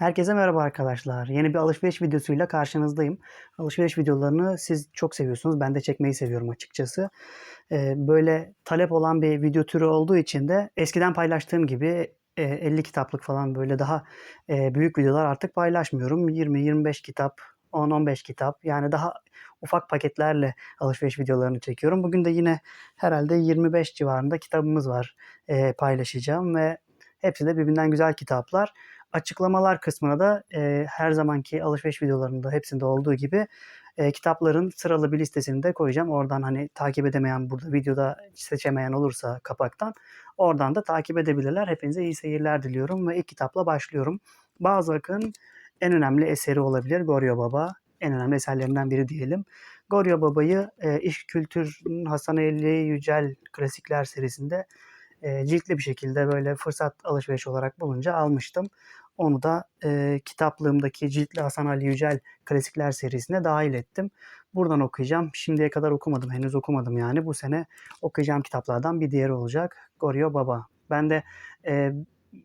Herkese merhaba arkadaşlar. Yeni bir alışveriş videosuyla karşınızdayım. Alışveriş videolarını siz çok seviyorsunuz. Ben de çekmeyi seviyorum açıkçası. Ee, böyle talep olan bir video türü olduğu için de eskiden paylaştığım gibi e, 50 kitaplık falan böyle daha e, büyük videolar artık paylaşmıyorum. 20-25 kitap, 10-15 kitap yani daha ufak paketlerle alışveriş videolarını çekiyorum. Bugün de yine herhalde 25 civarında kitabımız var e, paylaşacağım ve hepsi de birbirinden güzel kitaplar. Açıklamalar kısmına da e, her zamanki alışveriş videolarında hepsinde olduğu gibi e, kitapların sıralı bir listesini de koyacağım. Oradan hani takip edemeyen burada videoda seçemeyen olursa kapaktan oradan da takip edebilirler. Hepinize iyi seyirler diliyorum ve ilk kitapla başlıyorum. Balzac'ın en önemli eseri olabilir Goryo Baba. En önemli eserlerinden biri diyelim. Goryo Baba'yı e, İş Kültür'ün Hasan Ali Yücel Klasikler serisinde e, ciltli bir şekilde böyle fırsat alışveriş olarak bulunca almıştım. Onu da e, kitaplığımdaki ciltli Hasan Ali Yücel Klasikler serisine dahil ettim. Buradan okuyacağım. Şimdiye kadar okumadım, henüz okumadım yani. Bu sene okuyacağım kitaplardan bir diğeri olacak. Goryo Baba. Ben de e,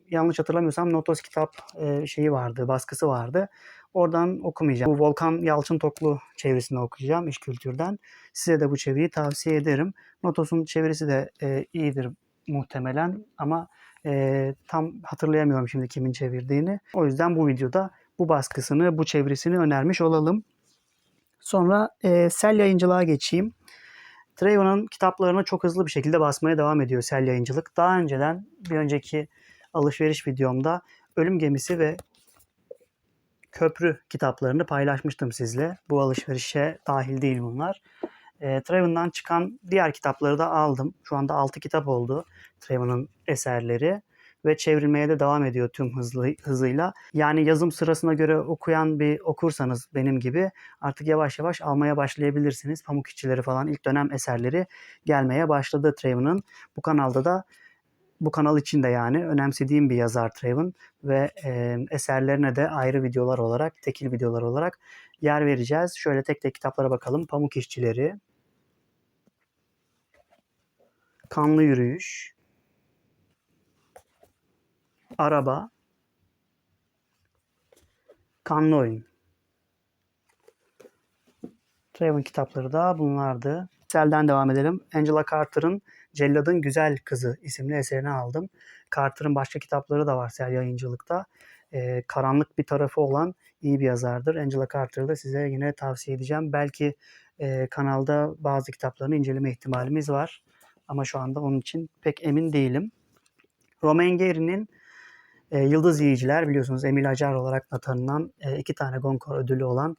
yanlış hatırlamıyorsam Notos kitap e, şeyi vardı, baskısı vardı. Oradan okumayacağım. Bu Volkan Yalçın Toklu çevirisini okuyacağım iş kültürden. Size de bu çeviriyi tavsiye ederim. Notos'un çevirisi de e, iyidir muhtemelen ama e, tam hatırlayamıyorum şimdi kimin çevirdiğini. O yüzden bu videoda bu baskısını, bu çevirisini önermiş olalım. Sonra e, Sel Yayıncılığa geçeyim. Trayvon'un kitaplarını çok hızlı bir şekilde basmaya devam ediyor Sel Yayıncılık. Daha önceden bir önceki alışveriş videomda Ölüm Gemisi ve Köprü kitaplarını paylaşmıştım sizle. Bu alışverişe dahil değil bunlar. E, Trayvon'dan çıkan diğer kitapları da aldım. Şu anda 6 kitap oldu Trayvon'un eserleri ve çevrilmeye de devam ediyor tüm hızlı, hızıyla. Yani yazım sırasına göre okuyan bir okursanız benim gibi artık yavaş yavaş almaya başlayabilirsiniz. Pamuk İşçileri falan ilk dönem eserleri gelmeye başladı Trayvon'un. Bu kanalda da bu kanal için de yani önemsediğim bir yazar Trayvon ve e, eserlerine de ayrı videolar olarak, tekil videolar olarak yer vereceğiz. Şöyle tek tek kitaplara bakalım. Pamuk İşçileri, Kanlı Yürüyüş, Araba, Kanlı Oyun. Trayvon kitapları da bunlardı. Selden devam edelim. Angela Carter'ın Celladın Güzel Kızı isimli eserini aldım. Carter'ın başka kitapları da var Sel yayıncılıkta. Ee, karanlık bir tarafı olan iyi bir yazardır. Angela Carter'ı da size yine tavsiye edeceğim. Belki e, kanalda bazı kitaplarını inceleme ihtimalimiz var. Ama şu anda onun için pek emin değilim. Romain Gary'nin e, Yıldız Yiyiciler biliyorsunuz Emil Acar olarak da tanınan e, iki tane Goncourt ödülü olan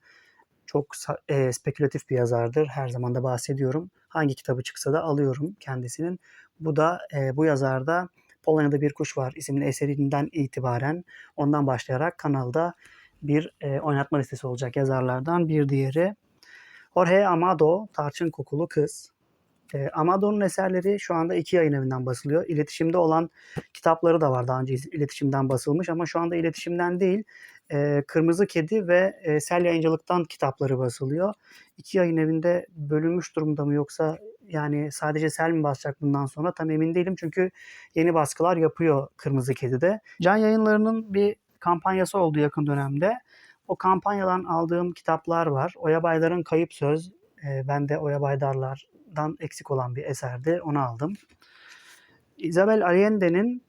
çok e, spekülatif bir yazardır. Her zaman da bahsediyorum. Hangi kitabı çıksa da alıyorum kendisinin. Bu da e, bu yazarda Polonya'da Bir Kuş Var isimli eserinden itibaren ondan başlayarak kanalda bir e, oynatma listesi olacak yazarlardan bir diğeri. Jorge Amado, Tarçın Kokulu Kız. E, Amado'nun eserleri şu anda iki yayın evinden basılıyor. İletişimde olan kitapları da var daha önce iletişimden basılmış ama şu anda iletişimden değil e, Kırmızı Kedi ve e, Sel Yayıncılık'tan kitapları basılıyor. İki yayın evinde bölünmüş durumda mı yoksa yani sadece Sel mi basacak bundan sonra tam emin değilim. Çünkü yeni baskılar yapıyor Kırmızı Kedi'de. Can Yayınları'nın bir kampanyası oldu yakın dönemde. O kampanyadan aldığım kitaplar var. Oya Baydar'ın Kayıp Söz. E, ben de Oya Baydarlar'dan eksik olan bir eserdi. Onu aldım. Isabel Allende'nin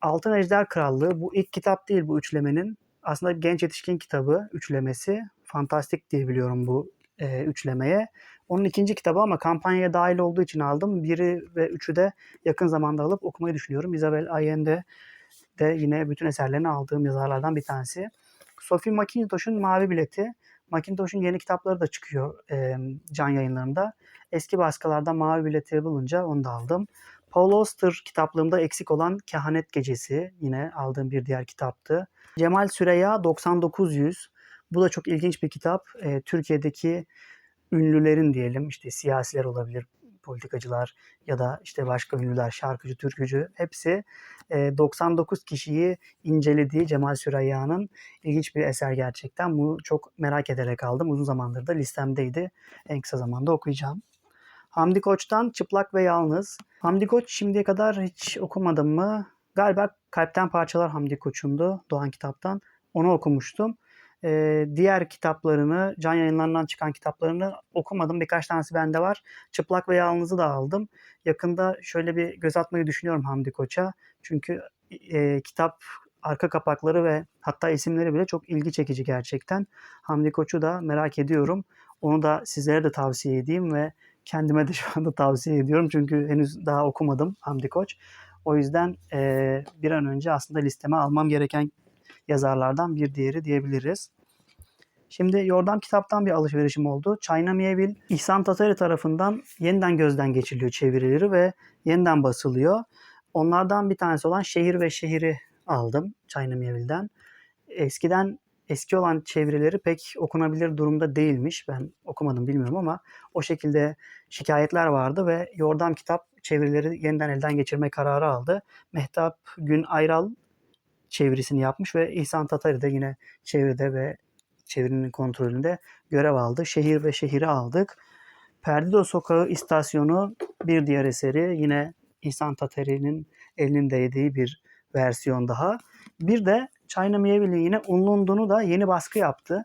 Altın Ejder Krallığı. Bu ilk kitap değil bu üçlemenin aslında genç yetişkin kitabı üçlemesi. Fantastik diye biliyorum bu e, üçlemeye. Onun ikinci kitabı ama kampanyaya dahil olduğu için aldım. Biri ve üçü de yakın zamanda alıp okumayı düşünüyorum. Isabel Allende de yine bütün eserlerini aldığım yazarlardan bir tanesi. Sophie McIntosh'un Mavi Bileti. Macintosh'un yeni kitapları da çıkıyor e, can yayınlarında. Eski baskılarda Mavi Bileti bulunca onu da aldım. Paul Auster kitaplığımda eksik olan Kehanet Gecesi yine aldığım bir diğer kitaptı. Cemal Süreya 9900. Bu da çok ilginç bir kitap. E, Türkiye'deki ünlülerin diyelim işte siyasiler olabilir, politikacılar ya da işte başka ünlüler, şarkıcı, türkücü hepsi e, 99 kişiyi incelediği Cemal Süreyya'nın ilginç bir eser gerçekten. Bu çok merak ederek aldım. Uzun zamandır da listemdeydi. En kısa zamanda okuyacağım. Hamdi Koç'tan Çıplak ve Yalnız. Hamdi Koç şimdiye kadar hiç okumadım mı? Galiba Kalpten Parçalar Hamdi Koç'undu Doğan Kitap'tan. Onu okumuştum. Ee, diğer kitaplarını, Can Yayınları'ndan çıkan kitaplarını okumadım. Birkaç tanesi bende var. Çıplak ve Yalnız'ı da aldım. Yakında şöyle bir göz atmayı düşünüyorum Hamdi Koç'a. Çünkü e, kitap arka kapakları ve hatta isimleri bile çok ilgi çekici gerçekten. Hamdi Koç'u da merak ediyorum. Onu da sizlere de tavsiye edeyim ve kendime de şu anda tavsiye ediyorum. Çünkü henüz daha okumadım Hamdi Koç. O yüzden e, bir an önce aslında listeme almam gereken yazarlardan bir diğeri diyebiliriz. Şimdi Yordam kitaptan bir alışverişim oldu. China Mieville, İhsan Tatari tarafından yeniden gözden geçiriliyor çevirileri ve yeniden basılıyor. Onlardan bir tanesi olan Şehir ve Şehir'i aldım China Mieville'den. Eskiden eski olan çevirileri pek okunabilir durumda değilmiş. Ben okumadım bilmiyorum ama o şekilde şikayetler vardı ve Yordam kitap çevirileri yeniden elden geçirme kararı aldı. Mehtap Gün Ayral çevirisini yapmış ve İhsan Tatari de yine çeviride ve çevirinin kontrolünde görev aldı. Şehir ve şehiri aldık. Perdido Sokağı istasyonu bir diğer eseri yine İhsan Tatari'nin elinin değdiği bir versiyon daha. Bir de China Mieville'in yine Unlundun'u da yeni baskı yaptı.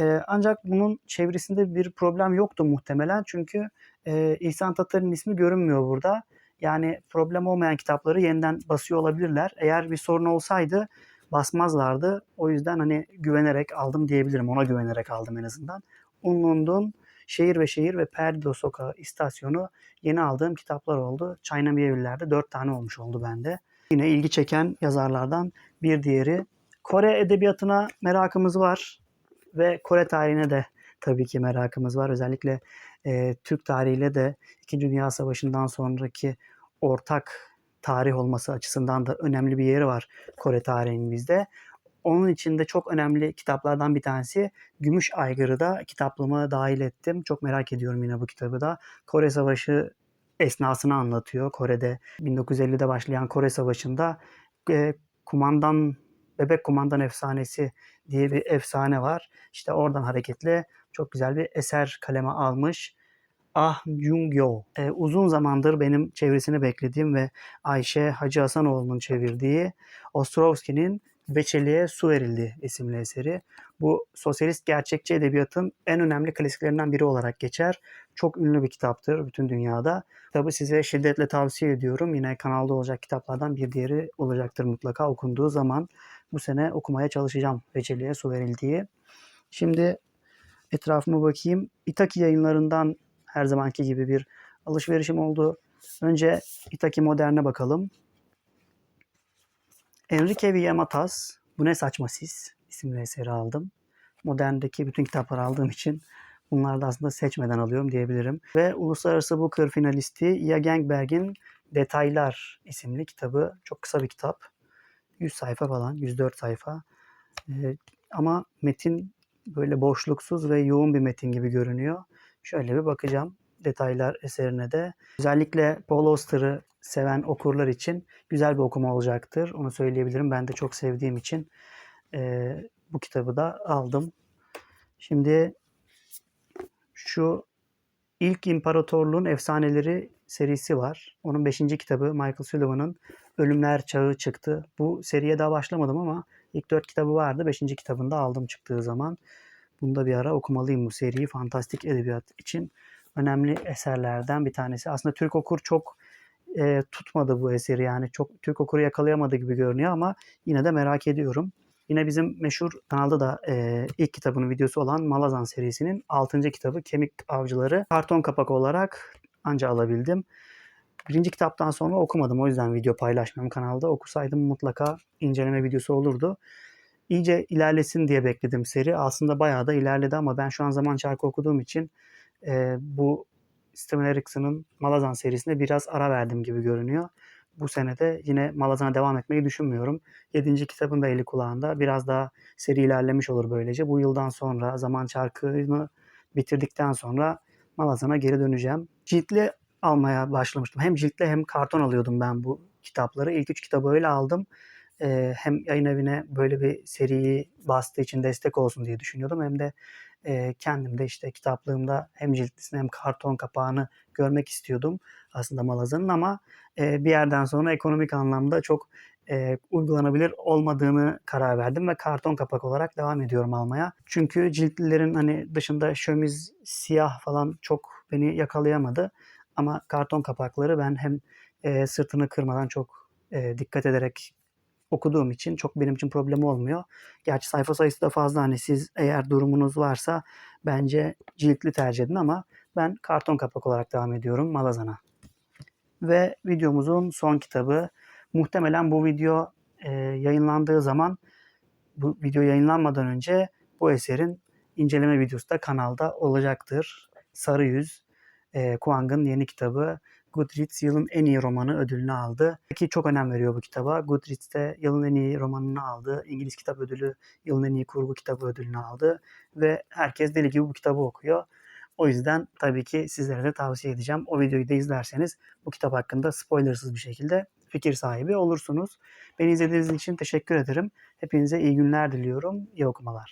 Ee, ancak bunun çevresinde bir problem yoktu muhtemelen. Çünkü e, İhsan Tatari'nin ismi görünmüyor burada. Yani problem olmayan kitapları yeniden basıyor olabilirler. Eğer bir sorun olsaydı basmazlardı. O yüzden hani güvenerek aldım diyebilirim. Ona güvenerek aldım en azından. Unlundun Şehir ve Şehir ve Perdido Sokağı istasyonu yeni aldığım kitaplar oldu. China Mieville'lerde dört tane olmuş oldu bende. Yine ilgi çeken yazarlardan bir diğeri. Kore edebiyatına merakımız var ve Kore tarihine de tabii ki merakımız var. Özellikle e, Türk tarihiyle de İkinci Dünya Savaşı'ndan sonraki ortak tarih olması açısından da önemli bir yeri var Kore tarihinin bizde. Onun için de çok önemli kitaplardan bir tanesi Gümüş Aygır'ı da kitaplığıma dahil ettim. Çok merak ediyorum yine bu kitabı da. Kore Savaşı esnasını anlatıyor. Kore'de 1950'de başlayan Kore Savaşı'nda e, kumandan Bebek Kumandan Efsanesi diye bir efsane var. İşte oradan hareketle çok güzel bir eser kaleme almış. Ah Jung-yo. E, uzun zamandır benim çevresini beklediğim ve Ayşe Hacı Hasanoğlu'nun çevirdiği Ostrovski'nin Beçeliğe Su Verildi isimli eseri. Bu sosyalist gerçekçi edebiyatın en önemli klasiklerinden biri olarak geçer. Çok ünlü bir kitaptır bütün dünyada. Kitabı size şiddetle tavsiye ediyorum. Yine kanalda olacak kitaplardan bir diğeri olacaktır mutlaka okunduğu zaman. Bu sene okumaya çalışacağım Beçeliğe Su Verildiği. Şimdi etrafıma bakayım. Itaki yayınlarından her zamanki gibi bir alışverişim oldu. Önce Itaki Modern'e bakalım. Enrique Villamatas, Bu Ne Saçma Sis isimli eseri aldım. Modern'deki bütün kitapları aldığım için bunları da aslında seçmeden alıyorum diyebilirim. Ve Uluslararası Booker finalisti Ia Gangberg'in Detaylar isimli kitabı. Çok kısa bir kitap. 100 sayfa falan, 104 sayfa. Ee, ama metin böyle boşluksuz ve yoğun bir metin gibi görünüyor. Şöyle bir bakacağım detaylar eserine de. Özellikle Paul Auster'ı seven okurlar için güzel bir okuma olacaktır. Onu söyleyebilirim. Ben de çok sevdiğim için e, bu kitabı da aldım. Şimdi şu ilk İmparatorluğun Efsaneleri serisi var. Onun 5. kitabı Michael Sullivan'ın Ölümler Çağı çıktı. Bu seriye daha başlamadım ama ilk 4 kitabı vardı. 5. kitabında aldım çıktığı zaman. Bunda bir ara okumalıyım bu seriyi. Fantastik edebiyat için önemli eserlerden bir tanesi. Aslında Türk okur çok e, tutmadı bu eseri yani çok Türk okuru yakalayamadı gibi görünüyor ama yine de merak ediyorum. Yine bizim meşhur kanalda da e, ilk kitabının videosu olan Malazan serisinin 6. kitabı Kemik Avcıları karton kapak olarak anca alabildim. Birinci kitaptan sonra okumadım o yüzden video paylaşmam kanalda. Okusaydım mutlaka inceleme videosu olurdu. İyice ilerlesin diye bekledim seri. Aslında bayağı da ilerledi ama ben şu an zaman çarkı okuduğum için e, bu Steven Erikson'ın Malazan serisinde biraz ara verdim gibi görünüyor. Bu senede yine Malazan'a devam etmeyi düşünmüyorum. Yedinci kitabın da eli kulağında. Biraz daha seri ilerlemiş olur böylece. Bu yıldan sonra zaman çarkını bitirdikten sonra Malazan'a geri döneceğim. Ciltli almaya başlamıştım. Hem ciltli hem karton alıyordum ben bu kitapları. İlk üç kitabı öyle aldım. Ee, hem yayın evine böyle bir seriyi bastığı için destek olsun diye düşünüyordum. Hem de e, kendim de işte kitaplığımda hem ciltlisini hem karton kapağını görmek istiyordum aslında Malazan'ın ama e, bir yerden sonra ekonomik anlamda çok e, uygulanabilir olmadığını karar verdim ve karton kapak olarak devam ediyorum almaya. Çünkü ciltlilerin hani dışında şömiz siyah falan çok beni yakalayamadı. Ama karton kapakları ben hem e, sırtını kırmadan çok e, dikkat ederek okuduğum için çok benim için problemi olmuyor. Gerçi sayfa sayısı da fazla hani siz eğer durumunuz varsa bence ciltli tercih edin ama ben karton kapak olarak devam ediyorum Malazan'a. Ve videomuzun son kitabı muhtemelen bu video e, yayınlandığı zaman bu video yayınlanmadan önce bu eserin inceleme videosu da kanalda olacaktır. Sarı Yüz, e, Kuang'ın yeni kitabı. Goodreads yılın en iyi romanı ödülünü aldı. Ki çok önem veriyor bu kitaba. Goodreads'te yılın en iyi romanını aldı. İngiliz kitap ödülü, yılın en iyi kurgu kitabı ödülünü aldı. Ve herkes deli gibi bu kitabı okuyor. O yüzden tabii ki sizlere de tavsiye edeceğim. O videoyu da izlerseniz bu kitap hakkında spoilersız bir şekilde fikir sahibi olursunuz. Beni izlediğiniz için teşekkür ederim. Hepinize iyi günler diliyorum. İyi okumalar.